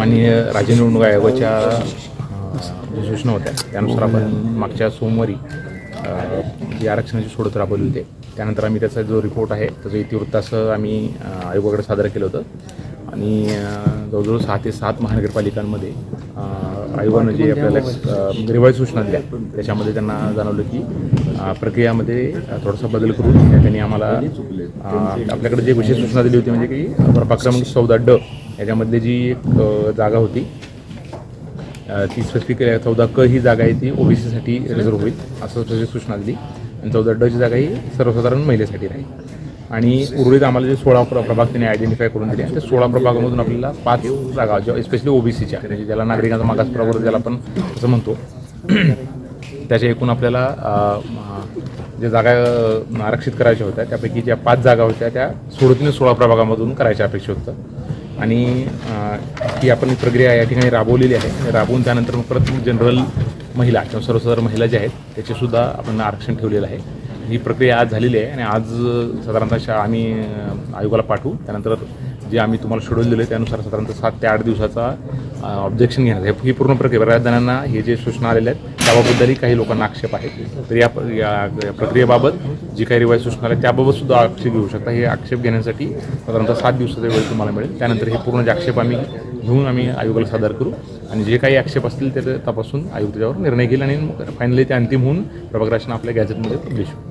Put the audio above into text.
माननीय राज्य निवडणूक आयोगाच्या सूचना होत्या त्यानुसार आपण मागच्या सोमवारी अ, जी आरक्षणाची सोडत राबवली होती. त्यानंतर आम्ही त्याचा जो रिपोर्ट आहे त्याचं इतिवृत्त असं आम्ही आयोगाकडे सादर केलं होतं. आणि जवळजवळ सहा ते सात महानगरपालिकांमध्ये आयोगानं जे आपल्याला अ, म्हणजे सूचना दिल्या त्याच्यामध्ये त्यांना जाणवलं की प्रक्रियामध्ये थोडासा बदल करून त्यांनी आम्हाला आपल्याकडे जे विशेष सूचना दिली होती म्हणजे की प्रभाग क्रमांक चौदा ड याच्यामधली जी एक जागा होती ती स्पेसिफिकली चौदा क ही जागा आहे ती ओबीसीसाठी रिझर्व होईल असं स्पेसिफिक सूचना दिली. आणि चौदा ड ची जागा ही सर्वसाधारण महिलेसाठी राहील. आणि उर्वरित आम्हाला जे सोळा प्र प्रभाग त्यांनी आयडेंटिफाय करून दिले त्या सोळा प्रभागामधून आपल्याला पाच जागा ज्या स्पेशली ओबीसीच्या म्हणजे ज्याला नागरिकांचा मागास प्रवर्ग ज्याला आपण असं म्हणतो त्याच्या एकूण आपल्याला ज्या जागा आरक्षित करायच्या होत्या त्यापैकी ज्या पाच जागा होत्या त्या सोडतीने सोळा प्रभागामधून करायच्या अपेक्षा होतं. आणि ही आपण प्रक्रिया या ठिकाणी राबवलेली आहे. राबवून त्यानंतर मग परत जनरल महिला किंवा सर्वसाधारण महिला ज्या आहेत त्याचेसुद्धा आपण आरक्षण ठेवलेलं आहे. ही प्रक्रिया आज झालेली आहे आणि आज साधारणतः आम्ही आयोगाला पाठवू. त्यानंतर जे आम्ही तुम्हाला शेड्यूल दिलं त्यानुसार साधारणतः सात ते आठ दिवसाचा ऑब्जेक्शन घेणार. हे ही पूर्ण प्रक्रिया बऱ्याच जणांना हे जे सूचना आलेल्या आहेत त्याबाबतही काही लोकांना आक्षेप आहे. तर या या प्रक्रियेबाबत जी काही रिवाईज सूचना आल्या त्याबाबत सुद्धा आक्षेप घेऊ शकता. हे आक्षेप घेण्यासाठी साधारणतः सात दिवसाचा वेळ तुम्हाला मिळेल. त्यानंतर हे पूर्ण जे आक्षेप आम्ही घेऊन आम्ही आयोगाला सादर करू आणि जे काही आक्षेप असतील ते तपासून आयोग त्याच्यावर निर्णय घेईल आणि फायनली ते अंतिम होऊन प्रभाग राशन आपल्या गॅझेटमध्ये पब्लिश होईल.